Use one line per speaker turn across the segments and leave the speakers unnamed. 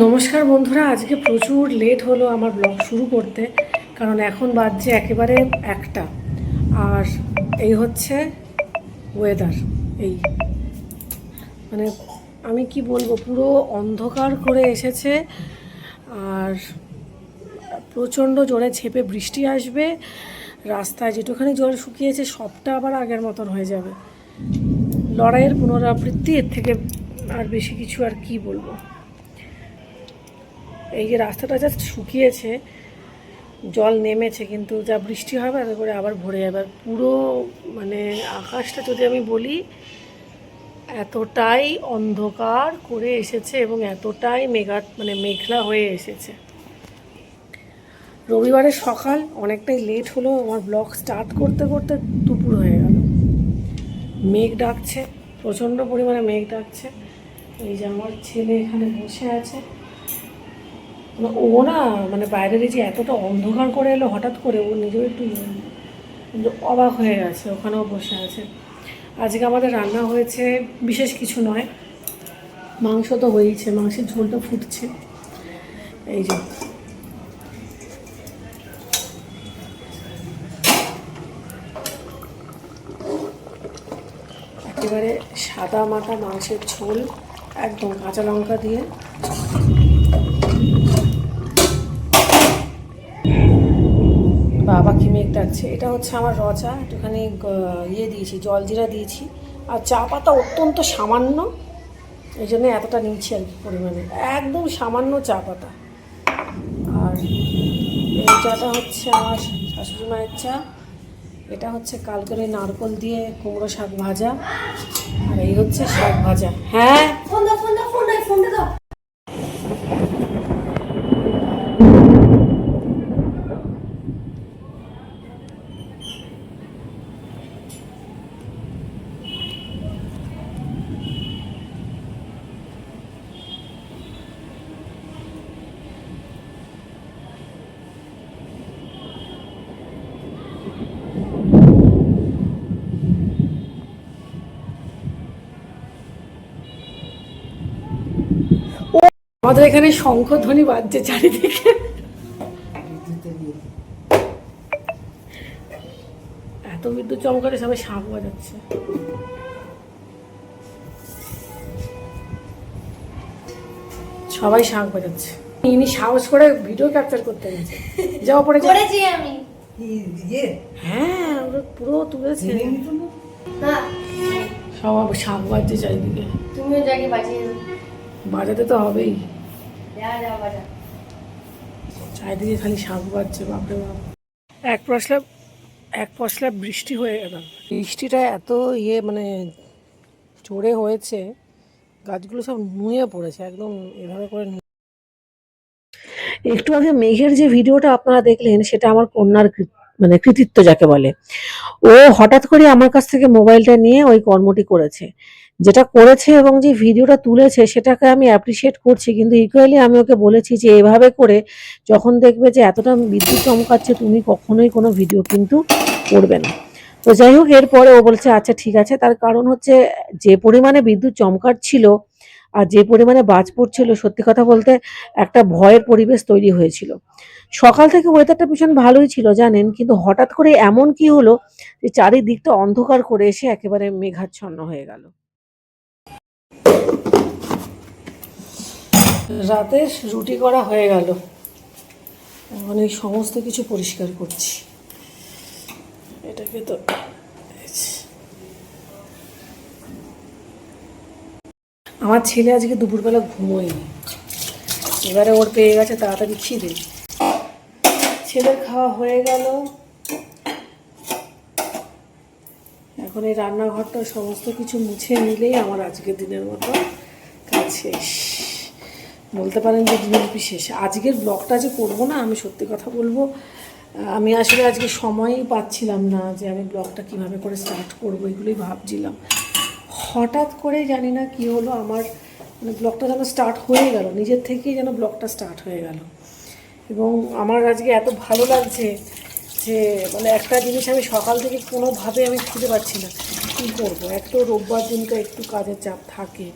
নমস্কার বন্ধুরা, আজকে প্রচুর লেট হলো আমার ব্লগ শুরু করতে, কারণ এখন বাজছে একেবারে একটা। আর এই হচ্ছে ওয়েদার এই। মানে আমি কি বলব, পুরো অন্ধকার করে এসেছে, আর প্রচণ্ড জোরে ছেপে বৃষ্টি আসবে, রাস্তায় যেটুখানি জল শুকিয়েছে, সবটা আবার আগের মতন হয়ে যাবে। লড়াইয়ের পুনরাবৃত্তি, এর থেকে আর বেশি কিছু আর কি বলব? এই যে রাস্তাটা জাস্ট শুকিয়েছে, জল নেমেছে, কিন্তু যা বৃষ্টি হবে তাতে করে আবার ভরে যাবে। আর পুরো মানে আকাশটা যদি আমি বলি, এতটাই অন্ধকার করে এসেছে এবং এতটাই মেঘা মানে মেঘলা হয়ে এসেছে। রবিবারের সকাল অনেকটাই লেট হলো, আমার ব্লগ স্টার্ট করতে করতে দুপুর হয়ে গেল। মেঘ ডাকছে, প্রচণ্ড পরিমাণে মেঘ ডাকছে। এই যে আমার ছেলে এখানে বসে আছে। ও না মানে বাইরের যে এতটা অন্ধকার করে এলো, হঠাৎ করে ও নিজেও একটু অবাক হয়ে গেছে, ওখানেও বসে আছে। আজকে আমাদের রান্না হয়েছে বিশেষ কিছু নয়, মাংস তো হয়েইছে, মাংসের ঝোলটা ফুটছে। এই যে। একেবারে সাদা মাটা মাংসের ঝোল, একদম কাঁচা লঙ্কা দিয়ে। ডাকছে এটা হচ্ছে আমার রচা, একটুখানি ইয়ে দিয়েছি জলজিরা দিয়েছি। আর চা পাতা অত্যন্ত সামান্য, এই জন্য এতটা নিচ্ছি আর কি পরিমাণে। একদম সামান্য চা পাতা। আর এই চাটা হচ্ছে আমার শাশুড়ি মায়ের চা। এটা হচ্ছে কালকের নারকল দিয়ে কুমড়ো শাক ভাজা। আর এই হচ্ছে শাক ভাজা। হ্যাঁ? আমাদের এখানে শঙ্খধ্বনি বাজছে চারিদিকে। এত বিদ্যুৎ চমকারে সবাই শাঁখ বাজাচ্ছে। সবাই শাঁখ বাজাচ্ছে। ইনি সাহস করে ভিডিও ক্যাপচার করতে গেছে। যাওয়া পরে
করেছি আমি।
ইয়ে?
হ্যাঁ পুরো তুলেছে।
না।
সব শাঁখ বাজছে চারিদিকে।
তুমিও জায়গায় বাজিয়ে
বাজাতে তো হবেই।
যা যা বাজা।
চারিদিকে খালি শাঁখ বাজছে বাপরে বাপ। এক পশলা এক পশলা বৃষ্টি হয়ে গেল। বৃষ্টিটা এত ইয়ে মানে জোরে হয়েছে গাছগুলো সব নুয়ে পড়েছে একদম এভাবে করে নুয়ে- একটু আগে মেঘের যে ভিডিওটা আপনারা দেখলেন সেটা আমার কন্যার মানে কৃতিত্ব যাকে বলে। ও হঠাৎ করে আমার কাছ থেকে মোবাইলটা নিয়ে ওই কর্মটি করেছে। যেটা করেছে এবং যে ভিডিওটা তুলেছে সেটাকে আমি অ্যাপ্রিসিয়েট করছি। কিন্তু ইকুয়ালি আমি ওকে বলেছি যে এভাবে করে যখন দেখবে যে এতটা বিদ্যুৎ চমকাচ্ছে, তুমি কখনোই কোনো ভিডিও কিন্তু করবে না। তো যাই হোক, এরপরে ও বলছে আচ্ছা ঠিক আছে। তার কারণ হচ্ছে যে পরিমাণে বিদ্যুৎ চমকাচ্ছিল আর যে পরিমাণে বাজ পড়ছিল, সত্যি কথা বলতে একটা ভয়ের পরিবেশ তৈরি হয়েছিল। সকাল থেকে ওয়েদারটা ভীষণ ভালোই ছিল, জানেন? কিন্তু হঠাৎ করে এমন কি হলো যে চারিদিকটা অন্ধকার করে এসে একেবারে মেঘাচ্ছন্ন হয়ে গেল। রাতের রুটি করা হয়ে গেল। এখন এই সমস্ত কিছু পরিষ্কার করছি। এটাকে তো আমার ছেলে আজকে দুপুরবেলা ঘুমোয়নি। এবারে ওর পেয়ে গেছে, তাড়াতাড়ি খিদে। ছেলের খাওয়া হয়ে গেল। এখন এই রান্নাঘরটা সমস্ত কিছু মুছে নিলেই আমার আজকের দিনের মতো কাজ শেষ। বলতে পারেন যে দিনের বিশেষ। আজকের ব্লগটা যে করব না, আমি সত্যি কথা বলব, আমি আসলে আজকে সময়ই পাচ্ছিলাম না যে আমি ব্লগটা কীভাবে করে স্টার্ট করব, এগুলোই ভাবছিলাম। হঠাৎ করে জানি না কি হলো, আমার মানে ব্লগটা যেন স্টার্ট হয়ে গেল, নিজের থেকেই যেন ব্লগটা স্টার্ট হয়ে গেল। এবং আমার আজকে এত ভালো লাগছে যে মানে একটা জিনিস আমি সকাল থেকে কোনোভাবে আমি খুঁজে পাচ্ছি না, কী করব? এক তো রোববার দিনটা একটু কাজের চাপ থাকে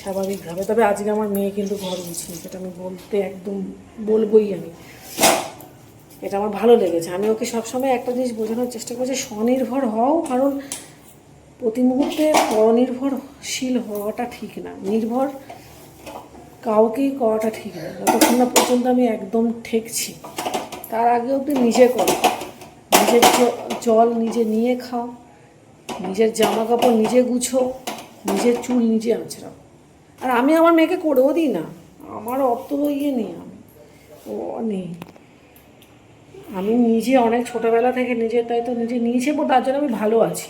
স্বাভাবিকভাবে তবে আজকে আমার মেয়ে কিন্তু ঘর গুছিয়ে সেটা আমি বলতে একদম বলবোই আমি। এটা আমার ভালো লেগেছে। আমি ওকে সবসময় একটা জিনিস বোঝানোর চেষ্টা করছি স্বনির্ভর হও, কারণ প্রতি মুহূর্তে পরনির্ভরশীল হওয়াটা ঠিক না। নির্ভর কাউকেই করাটা ঠিক না। যতক্ষণ না পর্যন্ত আমি একদম ঠেকছি, তার আগে অব্দি নিজে করো। নিজের জল নিজে নিয়ে খাও, নিজের জামা কাপড় নিজে গুছো, নিজের চুল নিজে আঁচড়াও। আর আমি আমার মেয়েকে করেও দিই না। আমার অত ইয়ে নেই আমি। ও নেই। আমি নিজে অনেক ছোটোবেলা থেকে নিজের দায়িত্ব নিজে নিয়েছি এবং তার জন্য আমি ভালো আছি।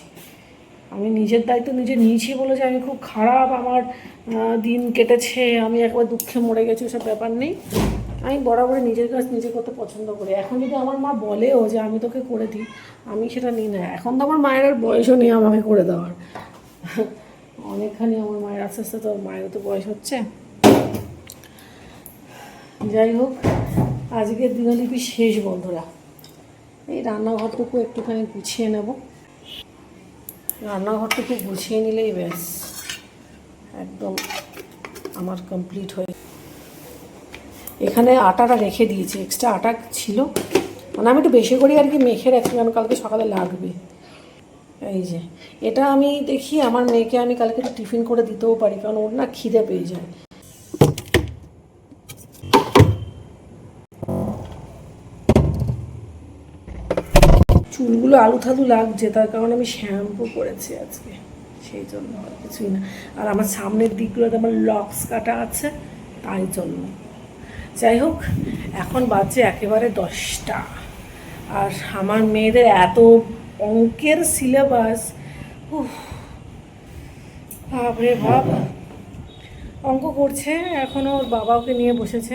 আমি নিজের দায়িত্ব নিজে নিয়েছি বলে যে আমি খুব খারাপ আমার দিন কেটেছে, আমি একবার দুঃখে মরে গেছি, ওসব ব্যাপার নেই। আমি বরাবরই নিজের কাজ নিজে করতে পছন্দ করি। এখন যদি আমার মা বলেও যে আমি তোকে করে দিই, আমি সেটা নিই না। এখন তো আমার মায়ের আর বয়সও নেই আমাকে করে দেওয়ার। অনেকখানি আমার মায়ের আস্তে আস্তে তো মায়েরও তো বয়স হচ্ছে। যাই হোক, আজকের দিনলিপি শেষ বন্ধুরা। এই রান্নাঘরটুকু একটুখানি গুছিয়ে নেব। রান্নাঘরটুকু গুছিয়ে নিলেই ব্যাস, একদম আমার কমপ্লিট হয়ে এখানে আটাটা রেখে দিয়েছি এক্সট্রা আটা ছিল। মানে আমি একটু বেশি করে আর কি মেখে রাখি কারণ কালকে সকালে লাগবে। এই যে, এটা আমি দেখি আমার মেয়েকে আমি কালকে টিফিন করে দিতেও পারি, কারণ ওর না খিদে পেয়ে যায়। চুলগুলো আলু থালু লাগছে, তার কারণে আমি শ্যাম্পু করেছি আজকে, সেই জন্য আর কিছুই না। আর আমার সামনের দিকগুলোতে আমার লক্স কাটা আছে, তাই জন্য। যাই হোক, এখন বাজছে একেবারে দশটা। আর আমার মেয়েদের এত অঙ্কের সিলেবাস বাপরে বাপ। অঙ্ক করছে, এখন ওর বাবা ওকে নিয়ে বসেছে।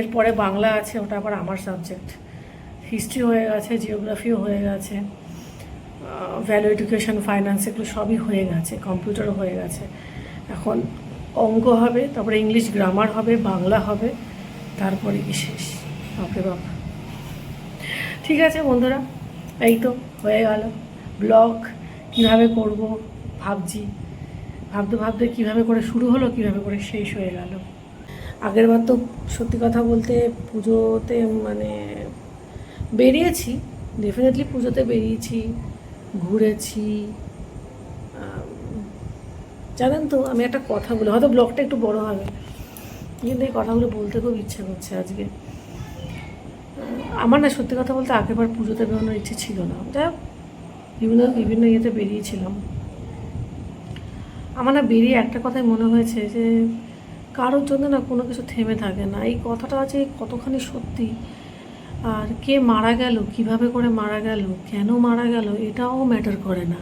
এরপরে বাংলা আছে, ওটা আবার আমার সাবজেক্ট হিস্ট্রি হয়ে গেছে জিওগ্রাফিও হয়ে গেছে। ভ্যালু এডুকেশন ফাইন্যান্স এগুলো সবই হয়ে গেছে কম্পিউটারও হয়ে গেছে। এখন অঙ্ক হবে, তারপরে ইংলিশ গ্রামার হবে, বাংলা হবে, তারপরে শেষ বাপরে বাপ। ঠিক আছে বন্ধুরা। এই তো হয়ে গেল। ব্লগ কীভাবে করব ভাবছি। ভাবতে ভাবতে কীভাবে করে শুরু হলো, কীভাবে করে শেষ হয়ে গেল। আগের বার তো সত্যি কথা বলতে পুজোতে মানে বেরিয়েছি ডেফিনেটলি পুজোতে বেরিয়েছি, ঘুরেছি। জানেন তো, আমি একটা কথা বলি, হয়তো ব্লগটা একটু বড় হবে। কিন্তু এই কথাগুলো বলতে খুব ইচ্ছে করছে আজকে। আমার না সত্যি কথা বলতে আগেবার পুজোতে বেরোনোর ইচ্ছে ছিল না। যাই বিভিন্ন বিভিন্ন ইয়েতে বেরিয়েছিলাম। আমার না বেরিয়ে একটা কথাই মনে হয়েছে যে, কারোর জন্য না কোনো কিছু থেমে থাকে না। এই কথাটা যে কতখানি সত্যি। আর কে মারা গেল, কীভাবে করে মারা গেল, কেন মারা গেল, এটাও ম্যাটার করে না।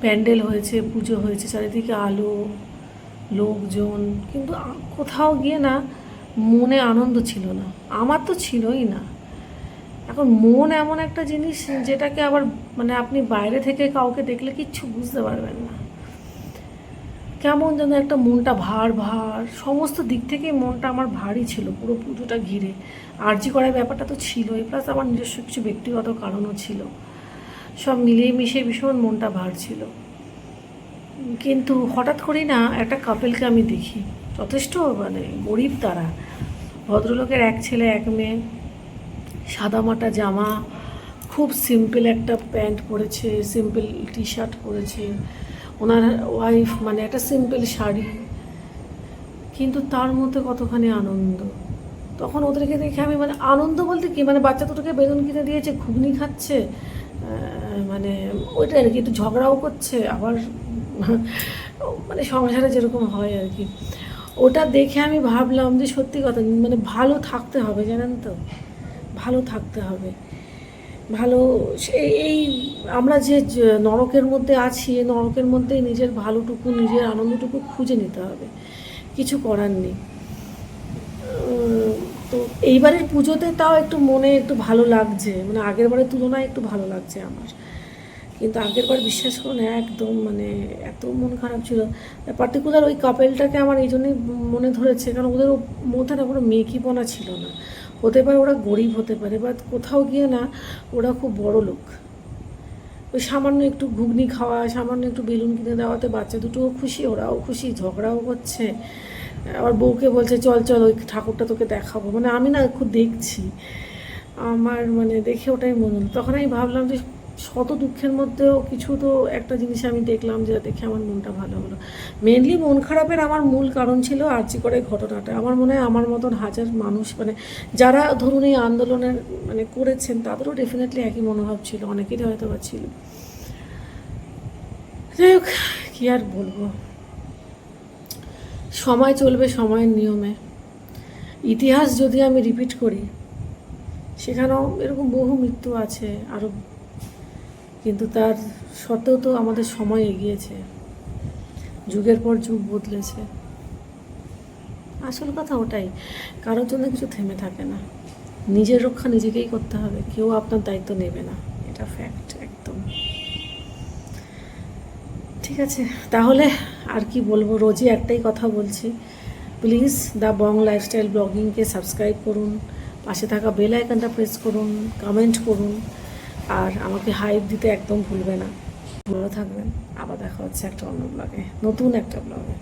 প্যান্ডেল হয়েছে, পুজো হয়েছে, চারিদিকে আলো, লোকজন, কিন্তু কোথাও গিয়ে না মনে আনন্দ ছিল না। আমার তো ছিলই না। এখন মন এমন একটা জিনিস যেটাকে আবার মানে আপনি বাইরে থেকে কাউকে দেখলে কিচ্ছু বুঝতে পারবেন না। কেমন যেন একটা মনটা ভার ভার, সমস্ত দিক থেকেই মনটা আমার ভারী ছিল পুরো পুজোটা ঘিরে। আর্জি করার ব্যাপারটা তো ছিলই প্লাস আমার নিজস্ব কিছু ব্যক্তিগত কারণও ছিল। সব মিলিয়ে মিশিয়ে ভীষণ মনটা ভার ছিল। কিন্তু হঠাৎ করেই না একটা কাপেলকে আমি দেখি। যথেষ্ট মানে গরিব তারা। ভদ্রলোকের এক ছেলে, এক মেয়ে, সাদামাটা জামা, খুব সিম্পল একটা প্যান্ট পরেছে সিম্পল টি শার্ট পরেছে। ওনার ওয়াইফ মানে একটা সিম্পল শাড়ি। কিন্তু তার মধ্যে কতখানি আনন্দ। তখন ওদেরকে দেখে আমি মানে আনন্দ বলতে কি? মানে বাচ্চা দুটোকে বেলুন কিনে দিয়েছে, ঘুগনি খাচ্ছে মানে ওইটা আর কি, একটু ঝগড়াও করছে, আবার মানে সংসারে যেরকম হয় আর কি। ওটা দেখে আমি ভাবলাম যে সত্যি কথা মানে ভালো থাকতে হবে, জানেন তো? ভালো থাকতে হবে। ভালো এই আমরা যে নরকের মধ্যে আছি নরকের মধ্যেই নিজের ভালোটুকু, নিজের আনন্দটুকু খুঁজে নিতে হবে। কিছু করার নেই। তো এইবারের পুজোতে তাও একটু মনে একটু ভালো লাগছে মানে আগের বারের তুলনায় একটু ভালো লাগছে আমার। কিন্তু আগের বার বিশ্বাস করুন, একদম মানে এত মন খারাপ ছিল। পার্টিকুলার ওই কাপেলটাকে আমার এই জন্যই মনে ধরেছে, কারণ ওদের মধ্যে না কোনো মেকিপনা ছিল না। হতে পারে ওরা গরিব হতে পারে বা কোথাও গিয়ে না ওরা খুব বড় লোক। ওই সামান্য একটু ঘুগনি খাওয়া, সামান্য একটু বেলুন কিনে দেওয়াতে বাচ্চা দুটোও খুশি, ওরাও খুশি, ঝগড়াও করছে আবার বউকে বলছে, চল চল, ওই ঠাকুরটা তোকে দেখাবো। মানে আমি না খুব দেখছি। আমার মানে দেখে ওটাই মনে তখন আমি ভাবলাম যে শত দুঃখের মধ্যেও কিছু তো একটা জিনিস আমি দেখলাম যে দেখে আমার মনটা ভালো হলো। মেনলি মন খারাপের আমার মূল কারণ ছিল আর্জি করে ঘটনাটা। আমার মনে হয় আমার মতন হাজার মানুষ মানে যারা ধরুন এই আন্দোলনের মানে করেছেন, তাদেরও ডেফিনেটলি একই মনোভাব ছিল, অনেকেরই হয়তো বা ছিল। যাই হোক, কী আর বলব? সময় চলবে সময়ের নিয়মে। ইতিহাস যদি আমি রিপিট করি, সেখানেও এরকম বহু মৃত্যু আছে আরও কিন্তু তার সত্ত্বেও তো আমাদের সময় এগিয়েছে। যুগের পর যুগ বদলেছে। আসল কথা ওটাই, কারোর জন্য কিছু থেমে থাকে না। নিজের রক্ষা নিজেকেই করতে হবে, কেউ আপনার দায়িত্ব নেবে না। এটা ফ্যাক্ট একদম। ঠিক আছে, তাহলে আর কি বলব? রোজই একটাই কথা বলছি। প্লিজ দ্য বং লাইফস্টাইল ব্লগিংকে সাবস্ক্রাইব করুন, পাশে থাকা বেল আইকনটা প্রেস করুন, কমেন্ট করুন। আর আমাকে হাইপ দিতে একদম ভুলবে না। ভালো থাকবেন। আবার দেখা হচ্ছে একটা অন্য ব্লগে নতুন একটা ব্লগে